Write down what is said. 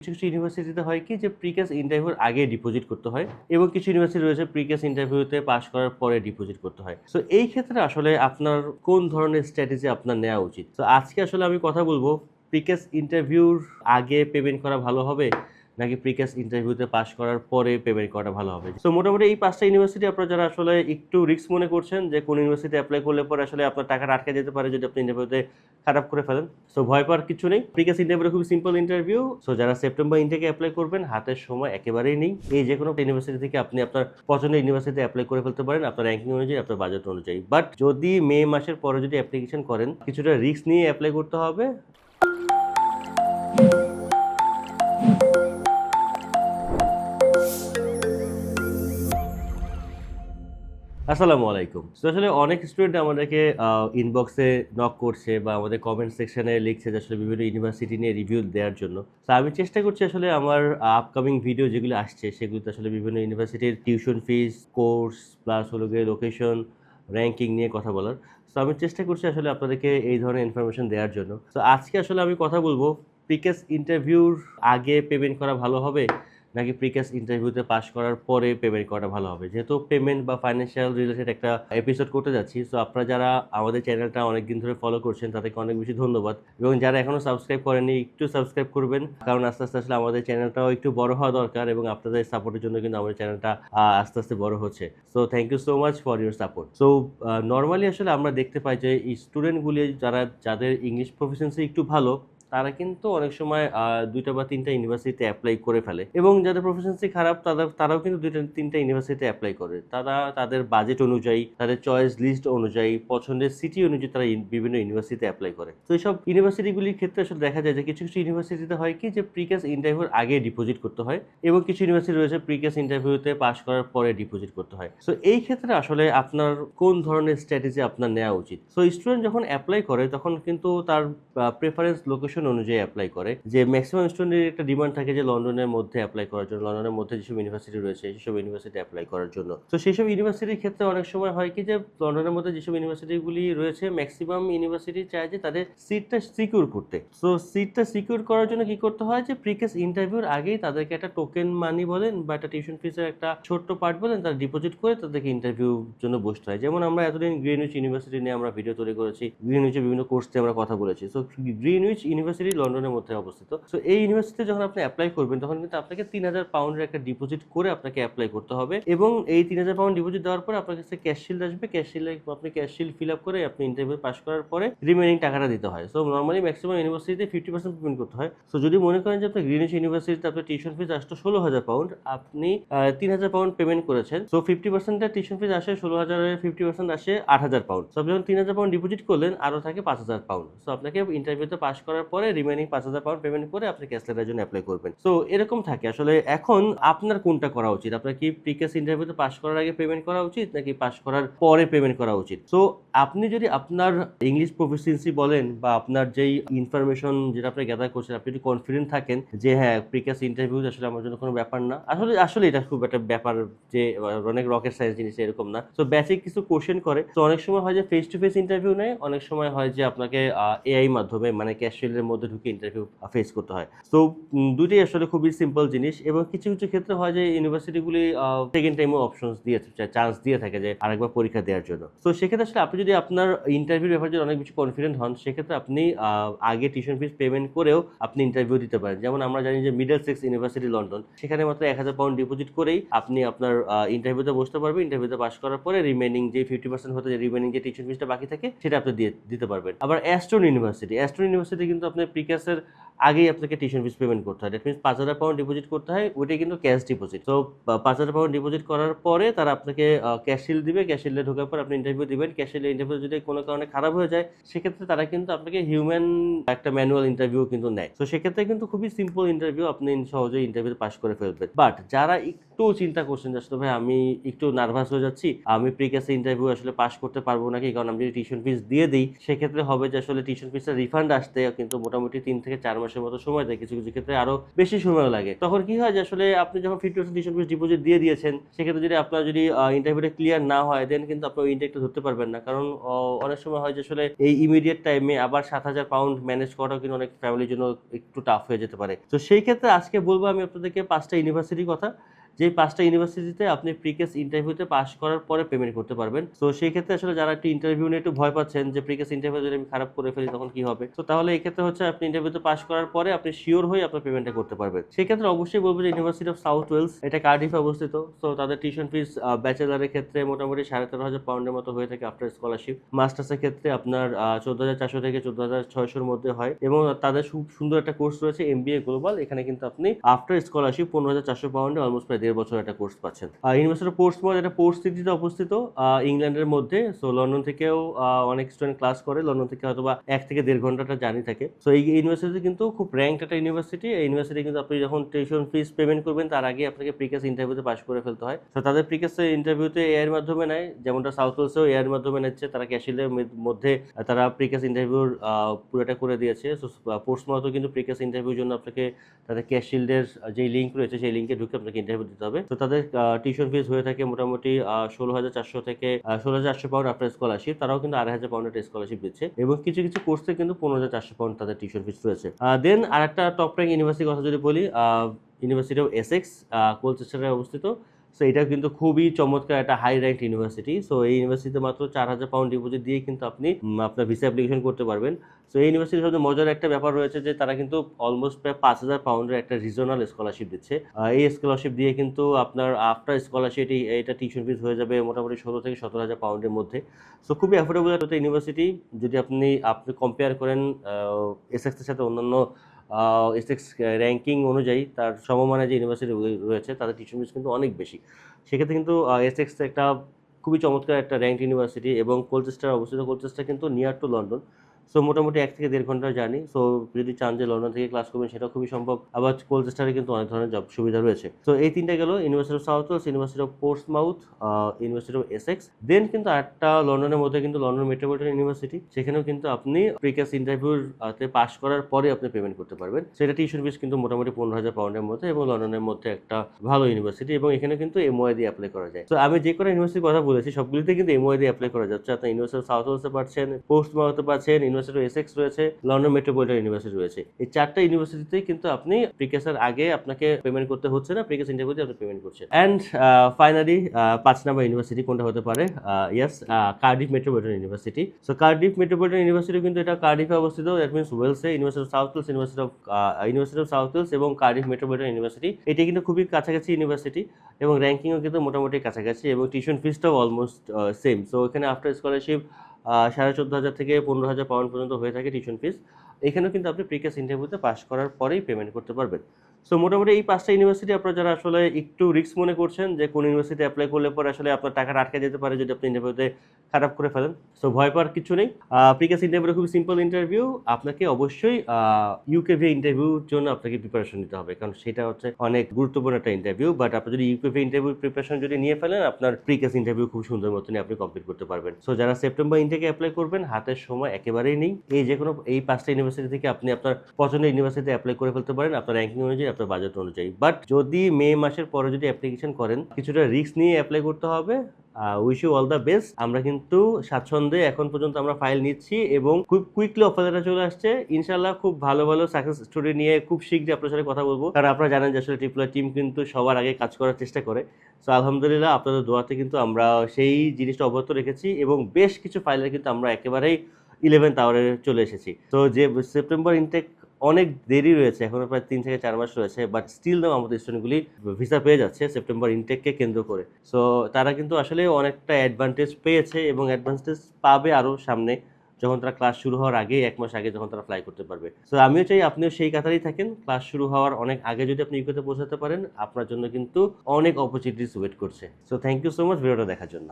কিছু কিছু ইউনিভার্সিটিতে হয় কি যে প্রিকাস ইন্টারভিউর আগে ডিপোজিট করতে হয় এবং কিছু ইউনিভার্সিটি রয়েছে প্রিকাস ইন্টারভিউতে পাশ করার পরে ডিপোজিট করতে হয়। তো এই ক্ষেত্রে আসলে আপনার কোন ধরনের স্ট্র্যাটেজি আপনার নেওয়া উচিত? তো আজকে আসলে আমি কথা বলব প্রিকাস ইন্টারভিউর আগে পেমেন্ট করা ভালো হবে নাকি প্রিকাস ইন্টারভিউতে পাস করার পরে পেমেন্ট করাটা ভালো হবে? সো মোটামুটি এই পাঁচটা ইউনিভার্সিটি আপনারা যারা আসলে একটু রিস্ক মনে করছেন যে কোন ইউনিভার্সিটি অ্যাপ্লাই করলে পরে আসলে আপনার টাকাটা আটকে যেতে পারে যদি আপনি ইন্টারভিউতে খারাপ করে ফেলেন। সো ভয় পাওয়ার কিছু নেই। প্রিকাস ইন্টারভিউ খুব সিম্পল ইন্টারভিউ সো যারা সেপ্টেম্বর ইনটেকে অ্যাপ্লাই করবেন, হাতের সময় একেবারেই নেই। এই যে কোনো ইউনিভার্সিটি থেকে আপনি আপনার পছন্দের ইউনিভার্সিটিতে অ্যাপ্লাই করে ফেলতে পারেন আপনার র্যাঙ্কিং অনুযায়ী, আপনার বাজেট অনুযায়ী। বাট যদি মে মাসের পরে যদি অ্যাপ্লিকেশন করেন, কিছুটা রিস্ক নিয়ে অ্যাপ্লাই করতে হবে। আসসালামু আলাইকুম। তো আসলে অনেক স্টুডেন্ট আমাদেরকে ইনবক্সে নক করছে বা আমাদের কমেন্ট সেকশনে লিখছে যে আসলে বিভিন্ন ইউনিভার্সিটি নিয়ে রিভিউ দেওয়ার জন্য। তো আমি চেষ্টা করছি আসলে আমার আপকামিং ভিডিও যেগুলো আসছে, সেগুলোতে আসলে বিভিন্ন ইউনিভার্সিটির টিউশন ফিস কোর্স প্লাস হলো গিয়ে লোকেশন র্যাঙ্কিং নিয়ে কথা বলার। তো আমি চেষ্টা করছি আসলে আপনাদেরকে এই ধরনের ইনফরমেশন দেওয়ার জন্য। তো আজকে আসলে আমি কথা বলব প্রিকেস ইন্টারভিউর আগে পেমেন্ট করা ভালো হবে? নাকি প্রিকাস ইন্টারভিউতে পাস করার পরে পেমেন্ট করাটা ভালো হবে? যেহেতু পেমেন্ট বা ফাইন্যান্সিয়াল রিলেটেড একটা এপিসোড করতে যাচ্ছি সো আপনারা যারা আমাদের চ্যানেলটা অনেকদিন ধরে ফলো করছেন, তাদেরকে অনেক বেশি ধন্যবাদ। এবং যারা এখনও সাবস্ক্রাইব করেনি একটু সাবস্ক্রাইব করবেন, কারণ আস্তে আস্তে আসলে আমাদের চ্যানেলটাও একটু বড় হওয়া দরকার এবং আপনাদের সাপোর্টের জন্য কিন্তু আমাদের চ্যানেলটা আস্তে আস্তে বড় হচ্ছে। So thank you so much for your support so normally আসলে আমরা দেখতে পাই যে স্টুডেন্টগুলি যারা, যাদের ইংলিশ প্রফিসিয়েন্সি একটু ভালো তারা কিন্তু অনেক সময় দুইটা বা তিনটা ইউনিভার্সিটিতে অ্যাপ্লাই করে ফেলে। এবং যাদের প্রফেশনসি খারাপ, তাদের, তারাও কিন্তু দুইটা, তিনটা ইউনিভার্সিটিতে অ্যাপ্লাই করে। তারা তাদের বাজেট অনুযায়ী, তাদের চয়েস লিস্ট অনুযায়ী, পছন্দের সিটি অনুযায়ী তারা বিভিন্ন ইউনিভার্সিটিতে অ্যাপ্লাই করে। তো এইসব ইউনিভার্সিটিগুলির ক্ষেত্রে আসলে দেখা যায় যে কিছু কিছু ইউনিভার্সিটিতে হয় কি যে প্রিকাস ইন্টারভিউর আগে ডিপোজিট করতে হয় এবং কিছু ইউনিভার্সিটি রয়েছে প্রিকাস ইন্টারভিউতে পাস করার পরে ডিপোজিট করতে হয়। সো এই ক্ষেত্রে আসলে আপনার কোন ধরনের স্ট্র্যাটেজি আপনার নেওয়া উচিত? সো স্টুডেন্ট যখন অ্যাপ্লাই করে, তখন কিন্তু তার প্রেফারেন্স লোকেশন অনুযায়ী অ্যাপ্লাই করে। যে ম্যাক্সিমাম স্টুডেন্টের একটা ডিমান্ড থাকে যে লন্ডনের মধ্যে অ্যাপ্লাই করার জন্য, লন্ডনের মধ্যে যেসব ইউনিভার্সিটি রয়েছে, সেসব ইউনিভার্সিটি অ্যাপ্লাই করার জন্য। তো সেইসব ইউনিভার্সিটির ক্ষেত্রে অনেক সময় হয় কি যে, লন্ডনের মধ্যে যেসব ইউনিভার্সিটিগুলি রয়েছে ম্যাক্সিমাম ইউনিভার্সিটি চায় যে তাদের সিটটা সিকিউর করতে। সো সিটটা সিকিউর করার জন্য কি করতে হয় যে প্রিকেস ইন্টারভিউর আগেই তাদেরকে একটা টোকেন মানি বলেন বা একটা টিউশন ফিসের একটা ছোট্ট পার্ট বলেন, তারা ডিপোজিট করে তাদেরকে ইন্টারভিউ জন্য বসতে হয়। যেমন আমরা এতদিন গ্রিনউইচ ইউনিভার্সিটি নিয়ে আমরা ভিডিও তৈরি করেছি গ্রিনউইচে বিভিন্ন কোর্স নিয়ে আমরা কথা বলেছি। সো গ্রিনউইচ ইউনিভার্সিটি লন্ডনের মধ্যে অবস্থিত। সো এই ইউনিভার্সিটিতে যখন আপনি অ্যাপ্লাই করবেন, তখন কিন্তু আপনাকে তিন হাজার পাউন্ডের একটা ডিপোজিট করে আপনাকে অ্যাপ্লাই করতে হবে এবং এই তিন হাজার পাউন্ড ডিপোজিট দেওয়ার পরে আপনার কাছে ক্যাশ শিল্ড আসবে। ক্যাশ শিল্ডে আপনি ক্যাশ শিল্ড ফিল আপ করে আপনি ইন্টারভিউ পাস করার পরে রিমেনিং টাকাটা দিতে হয়। সো নর্মালি ম্যাক্সিমাম ইউনিভার্সিটিতে ফিফটি পার্সেন্ট পেমেন্ট করতে হয়। সো যদি মনে করেন যে আপনার গ্রিনিশ ইউনিভার্সিটিতে আপনার টিউশন ফিজ আসতো ষোলো হাজার পাউন্ড আপনি তিন হাজার পাউন্ড পেমেন্ট করেছেন। সো ফিফটি পার্সেন্টের টিউশন ফিজ আসে, ষোলো হাজারের ফিফটি পার্সেন্ট আসে আট হাজার পাউন্ড সো আপনি যখন তিন হাজার পাউন্ড ডিপোজিট করলেন, আরও থাকে পাঁচ হাজার পাউন্ড সো আপনাকে ইন্টারভিউতে পাস করার পরে রিমেনিং পাঁচ হাজার পাউন্ড পেমেন্ট করে আপনি ক্যাশ লেটার জন্য অ্যাপ্লাই করবেন। সো এরকম থাকে। আসলে এখন আপনার কোনটা করা উচিত? আপনার কি প্রিকেস ইন্টারভিউতে পাস করার আগে পেমেন্ট করা উচিত, নাকি পাস করার পরে পেমেন্ট করা উচিত? সো আপনি যদি আপনার ইংলিশ প্রফিসিয়েন্সি বলেন বা আপনার যেই ইনফরমেশন যেটা আপনি গ্যাদার করছেন, আপনি যদি কনফিডেন্ট থাকেন যে হ্যাঁ প্রিকাস ইন্টারভিউ আসলে আমার জন্য কোনো ব্যাপার না। আসলে আসলে এটা খুব একটা ব্যাপার যে, অনেক রকেট সায়েন্স জিনিস এরকম না। সো বেসিক কিছু কোশ্চেন করে। তো অনেক সময় হয় যে ফেস টু ফেস ইন্টারভিউ নেয়, অনেক সময় হয় যে, আপনাকে এআই মাধ্যমে মানে ক্যাশুয়ালের মধ্যে ঢুকে ইন্টারভিউ ফেস করতে হয়। তো দুটোই আসলে খুবই সিম্পল জিনিস এবং কিছু কিছু ক্ষেত্রে হয় যে ইউনিভার্সিটিগুলি সেকেন্ড টাইমও অপশনস দিয়ে চান্স দিয়ে থাকে যে আরেকবার পরীক্ষা দেওয়ার জন্য। তো সেক্ষেত্রে আসলে আপনি যদি আপনার ইন্টারভিউর ব্যাপারে যদি অনেক বেশি কনফিডেন্ট হন, সেক্ষেত্রে আপনি আগে টিউশন ফিস পেমেন্ট করেও আপনি ইন্টারভিউ দিতে পারেন। যেমন আমরা জানি যে মিডল সেক্স ইউনিভার্সিটি লন্ডন সেখানে মাত্র এক হাজার পাউন্ড ডিপোজিট করেই আপনি আপনার ইন্টারভিউতে বসতে পারবেন। ইন্টারভিউতে পাস করার পরে রিমেনিং যে ফিফটি পার্সেন্ট হতে রিমেনিং যে টিউশন ফিসটা বাকি থাকে, সেটা আপনি দিয়ে, দিতে পারবেন। আবার অ্যাস্ট্রন ইউনিভার্সিটি অ্যাস্ট্রন ইউনিভার্সিটি কিন্তু আপনার প্রিকাসের আগেই আপনাকে টিউশন ফিস পেমেন্ট করতে হয়। দ্যাট মিনস পাঁচ হাজার পাউন্ড ডিপোজিট করতে হয়, ওইটাই কিন্তু ক্যাশ ডিপোজিট তো পাঁচ হাজার পাউন্ড ডিপোজিট করার পরে তারা আপনাকে ক্যাশ শিল দিবে। ক্যাশ শিল্ডে ঢোকার পর আপনি ইন্টারভিউ দিবেন। ক্যাশ শিল্ডে ইন্টারভিউ যদি কোনো কারণে খারাপ হয়ে যায়, সেক্ষেত্রে তারা কিন্তু আপনাকে হিউম্যান একটা ম্যানুয়াল ইন্টারভিউ কিন্তু নেয়। তো সেক্ষেত্রে কিন্তু খুবই সিম্পল ইন্টারভিউ আপনি সহজেই ইন্টারভিউ পাস করে ফেলবেন। বাট যারা একটু চিন্তা করছেন আসলে ভাই আমি একটু নার্ভাস হয়ে যাচ্ছি, আমি প্রিকেসে ইন্টারভিউ আসলে পাস করতে পারব নাকি, কারণ আমি যদি টিউশন ফিস দিয়ে দিই, সেক্ষেত্রে হবে যে, আসলে টিউশন ফিসটা রিফান্ড আসতে কিন্তু মোটামুটি তিন থেকে চার মাসের মতো সময় দেয়, কিছু কিছু ক্ষেত্রে আরও বেশি সময় লাগে। তখন কি হয় যে আসলে আপনি যখন fifty percent tuition fees deposit দিয়ে দিয়েছেন, সেক্ষেত্রে যদি আপনার যদি ইন্টারভিউটা ক্লিয়ার না হয় দেন কিন্তু আপনি ওই ইন্টেকটা ধরতে পারবেন না। কারণ অনেক সময় হয় যে আসলে এই ইমিডিয়েট টাইমে আবার সাত হাজার পাউন্ড ম্যানেজ করাটাও কিন্তু অনেক ফ্যামিলির জন্য একটু টাফ হয়ে যেতে পারে। তো সেই ক্ষেত্রে আজকে বলব আমি আপনাদেরকে পাঁচটা ইউনিভার্সিটির কথা। যে পাঁচটা ইউনিভার্সিটিতে আপনি প্রিকেস ইন্টারভিউতে পাস করার পরে পেমেন্ট করতে পারবেন। তো সেই ক্ষেত্রে আসলে যারা একটু ইন্টারভিউ নিয়ে একটু ভয় পাচ্ছেন যে প্রিকেস ইন্টারভিউ যদি আমি খারাপ করে ফেলি তখন কি হবে? তো তাহলে এই ক্ষেত্রে হচ্ছে আপনি ইন্টারভিউতে পাস করার পরে আপনি শিওর হয়ে আপনার পেমেন্টটা করতে পারবেন। সেই ক্ষেত্রে অবশ্যই বলব যে ইউনিভার্সিটি অফ সাউথ ওয়েলস এটা কার্ডিফে অবস্থিত। তো তাদের টিউশন ফিস ব্যাচেলারের ক্ষেত্রে মোটামুটি সাড়ে তেরো হাজার পাউন্ডের মতো হয়ে থাকে আফটার স্কলারশিপ মাস্টার্সের ক্ষেত্রে আপনার চোদ্দ হাজার চারশো থেকে চোদ্দ হাজার ছয়শোর মধ্যে হয়। এবং তাদের খুব সুন্দর একটা কোর্স রয়েছে এমবিএ গ্লোবাল এখানে কিন্তু আপনি আফটার স্কলারশিপ পনেরো হাজার চারশো পাউন্ডে অলমোস্ট দেড় বছর একটা কোর্স পাচ্ছেন। ইউনিভার্সিটি পোর্টসমাউথ এটা পোর্ট সিটিতে অবস্থিত। ইংল্যান্ডের মধ্যে সো লন্ডন থেকেও অনেক স্টুডেন্ট ক্লাস করে, লন্ডন থেকে হয়তো বা এক থেকে দেড় ঘন্টাটা জার্নি থাকে। সো এই ইউনিভার্সিটি কিন্তু খুব র্যাঙ্ক একটা ইউনিভার্সিটি এই ইউনিভার্সিটি কিন্তু আপনি যখন টিউশন ফিস পেমেন্ট করবেন, তার আগে আপনাকে প্রিকেস ইন্টারভিউতে পাস করে ফেলতে হয়। তো তাদের প্রিকেস ইন্টারভিউতে এআর মাধ্যমে নেয়, যেমনটা সাউথ ওয়েলসেও এআর মাধ্যমে নিচ্ছে, তারা ক্যাশিলের মধ্যে তারা প্রিকেস ইন্টারভিউর পুরোটা করে দিয়েছে। সো পোর্টসমাউথও কিন্তু প্রিকেস ইন্টারভিউর জন্য আপনাকে তাদের ক্যাশিল্ডের যে লিঙ্ক রয়েছে, সেই লিঙ্কে ঢুকে আপনাকে ইন্টারভিউ দিতে হবে। তো তাদের টিউশন ফিজ হয়ে থাকে মোটামুটি ষোলো হাজার চারশো থেকে ষোলো হাজার চারশো পাউন্ড আপনার স্কলারশিপ তারাও কিন্তু আড়াই হাজার পাউন্ডের স্কলারশিপ দিচ্ছে। এবং কিছু কিছু কোর্সে কিন্তু পনেরো হাজার চারশো পাউন্ড তাদের টিউশন ফিজ রয়েছে। দেন আর একটা টপ র্যাঙ্ক ইউনিভার্সিটির কথা যদি বলি ইউনিভার্সিটি অফ এসেক্স কোলচেস্টারে অবস্থিত। সো এটা কিন্তু খুবই চমৎকার একটা হাই র্যাঙ্ক ইউনিভার্সিটি সো এই ইউনিভার্সিটিতে মাত্র চার হাজার পাউন্ড ডিপোজিট দিয়ে কিন্তু আপনি আপনার ভিসা অ্যাপ্লিকেশন করতে পারবেন। সো এই ইউনিভার্সিটির সবচেয়ে মজার একটা ব্যাপার রয়েছে যে, তারা কিন্তু অলমোস্ট প্রায় পাঁচ হাজার পাউন্ডের একটা রিজনাল স্কলারশিপ দিচ্ছে। এই স্কলারশিপ দিয়ে কিন্তু আপনার আফটার স্কলারশিপ এটা টিউশন ফিস হয়ে যাবে মোটামুটি ষোলো থেকে সতেরো হাজার পাউন্ডের মধ্যে। সো খুবই অ্যাফোর্ডেবল একটা ইউনিভার্সিটি যদি আপনি আপনি কম্পেয়ার করেন এসএক্সের সাথে অন্যান্য এসএক্স র্যাঙ্কিং অনুযায়ী তার সমমানে যে ইউনিভার্সিটি রয়েছে, তাদের টিউশন ফিস কিন্তু অনেক বেশি। সেক্ষেত্রে কিন্তু এসএক্স একটা খুবই চমৎকার একটা র্যাঙ্ক ইউনিভার্সিটি এবং কোলচেস্টার অবস্থিত কোলচেস্টার কিন্তু নিয়ার টু লন্ডন সো মোটামুটি এক থেকে দেড় ঘণ্টা জানি সো যদি চান যে লন্ডন থেকে ক্লাস করবেন সেটা খুবই সম্ভব। আবার কোলচেস্টারে কিন্তু অনেক ধরনের জব সুবিধা রয়েছে। তো এই তিনটা গেল University of South Wales University of Portsmouth University of Essex then কিন্তু আরেকটা লন্ডনের মধ্যে কিন্তু লন্ডন মেট্রোপলিটন ইউনিভার্সিটি সেখানেও কিন্তু আপনি প্রিকাস ইন্টারভিউর তে পাস করার পরে আপনি পেমেন্ট করতে পারবেন। সেটা টিউশন ফিস কিন্তু মোটামুটি পনেরো হাজার পাউন্ডের মধ্যে এবং লন্ডনের মধ্যে একটা ভালো ইউনিভার্সিটি এবং এখানে কিন্তু এমওআই দিয়ে অ্যাপ্লাই করা যায়। তো আমি যে কোনো ইউনিভার্সিটির কথা বলেছি, সবগুলিতে কিন্তু এমওআই দিয়ে অ্যাপ্লাই করা যাচ্ছে। আপনি ইউনিভার্সিটি অফ সাউথ ওয়েলসে পাচ্ছেন পোস্ট মাউথে পাচ্ছেন ইউনিভার্সিটি এসেক্স রয়েছে লন্ডন মেট্রোপলিটন ইউনিভার্সিটি রয়েছে। এই চারটা ইউনিভার্সিটিতেই কিন্তু আপনি প্রিকেসের আগে আপনাকে পেমেন্ট করতে হচ্ছে না প্রিকেস ইন্টারভিউ আপনি পেমেন্ট করছেন। অ্যান্ড ফাইনালি পাঁচ নাম্বার ইউনিভার্সিটি কোনটা হতে পারে? Yes Cardiff Metropolitan University so Cardiff Metropolitan University কিন্তু এটা কার্ডিফে অবস্থিত। That means ওয়েলসে University of South Wales University of University of South Wales এবং কার্ডিফ মেট্রোপলিটন ইউনিভার্সিটি এটি কিন্তু খুবই কাছাকাছি ইউনিভার্সিটি এবং র্যাঙ্কিংও কিন্তু মোটামুটি কাছাকাছি এবং টিউশন ফিসটাও অলমোস্ট সেম সো এখানে আফটার স্কলারশিপ সাড়ে চোদ্দ হাজার থেকে পনেরো হাজার পাউন্ড পর্যন্ত হয়ে থাকে টিউশন ফিস এখানেও কিন্তু আপনি প্রিকেস ইন্টারভিউতে পাস করার পরেই পেমেন্ট করতে পারবেন। সো মোটামুটি এই পাঁচটা ইউনিভার্সিটি আপনারা যারা আসলে একটু রিস্ক মনে করছেন যে কোন ইউনিভার্সিটি অ্যাপ্লাই করলে পরে আসলে আপনার টাকাটা আটকে যেতে পারে যদি আপনি ইন্টারভিউতে খারাপ করে ফেলেন। সো ভয় পাওয়ার কিছু নেই। প্রিকাস ইন্টারভিউ খুবই সিম্পল ইন্টারভিউ আপনাকে অবশ্যই ইউকেভি ইন্টারভিউর জন্য আপনাকে প্রিপারেশন নিতে হবে। কারণ সেটা হচ্ছে অনেক গুরুত্বপূর্ণ একটা ইন্টারভিউ বাট আপনি যদি ইউকেভি ইন্টারভিউ প্রিপারেশন যদি নিয়ে ফেলেন, আপনার প্রিকাস ইন্টারভিউ খুব সুন্দর মতনই আপনি কমপ্লিট করতে পারবেন। সো যারা সেপ্টেম্বর ইনটেকে অ্যাপ্লাই করবেন, হাতের সময় একেবারেই নেই। এই যে কোনো এই পাঁচটা ইউনিভার্সিটি থেকে আপনি আপনার পছন্দের ইউনিভার্সিটিতে অ্যাপ্লাই করে ফেলতে পারেন। আপনার র্যাঙ্কিং অনুযায়ী, আপনার বাজেট অনুযায়ী। বাট যদি মে মাসের পরে যদি অ্যাপ্লিকেশন করেন, কিছুটা রিস্ক নিয়ে অ্যাপ্লাই করতে হবে। Wish you all the best আমরা কিন্তু স্বাচ্ছন্দ্যে এখন পর্যন্ত আমরা ফাইল নিচ্ছি এবং খুব কুইকলি অফার লেটার চলে আসছে। ইনশাল্লাহ খুব ভালো ভালো সাকসেস স্টোরি নিয়ে খুব শীঘ্রই আপনার সাথে কথা বলব। কারণ আপনারা জানেন যে আসলে ট্রিপল টিম কিন্তু সবার আগে কাজ করার চেষ্টা করে। সো আলহামদুলিল্লাহ আপনাদের দোয়াতে কিন্তু আমরা সেই জিনিসটা অব্যাহত রেখেছি এবং বেশ কিছু ফাইলের কিন্তু আমরা একেবারেই ইলেভেন্থ আওয়ারে চলে এসেছি। তো যে সেপ্টেম্বর ইনটেক অনেক দেরি রয়েছে, এখনও প্রায় তিন থেকে চার মাস রয়েছে বাট স্টিল নাও আমাদের স্টুডেন্টগুলি ভিসা পেয়ে যাচ্ছে সেপ্টেম্বর ইনটেককে কেন্দ্র করে। সো তারা কিন্তু আসলে অনেকটা অ্যাডভান্টেজ পেয়েছে এবং অ্যাডভান্টেজ পাবে আরও সামনে, যখন তারা ক্লাস শুরু হওয়ার আগে এক মাস আগে যখন তারা ফ্লাই করতে পারবে। সো আমিও চাই আপনিও সেই কাতারেই থাকেন ক্লাস শুরু হওয়ার অনেক আগে যদি আপনি ইউকেতে পৌঁছাতে পারেন, আপনার জন্য কিন্তু অনেক অপরচুনিটিস ওয়েট করছে। So thank you so much ভিডিওটা দেখার জন্য।